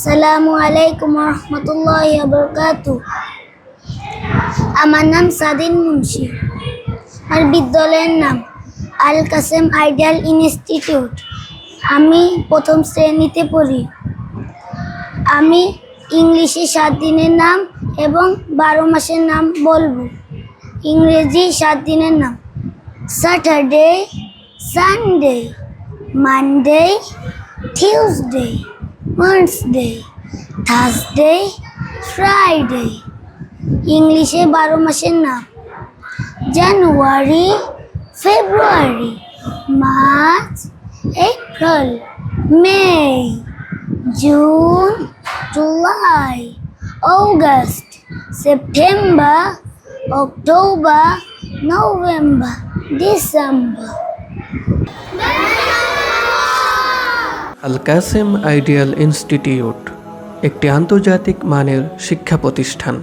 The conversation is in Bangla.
সালামু আলাইকুম রহমতুল্লাহ বরকাত আমার নাম সাদিন মুন্সি আর বিদ্যালয়ের নাম আল কাসেম আইডিয়াল ইনস্টিটিউট আমি প্রথম শ্রেণীতে পড়ি। আমি ইংলিশে সাত দিনের নাম এবং বারো মাসের নাম বলব। ইংরেজি সাত দিনের নাম। Saturday Sunday Monday Tuesday Wednesday Thursday Friday ইংলিশে বারো মাসের নাম। January February March April May June July August September October November December Al Kasem ideal institute একটি আন্তর্জাতিক মানের শিক্ষা প্রতিষ্ঠান।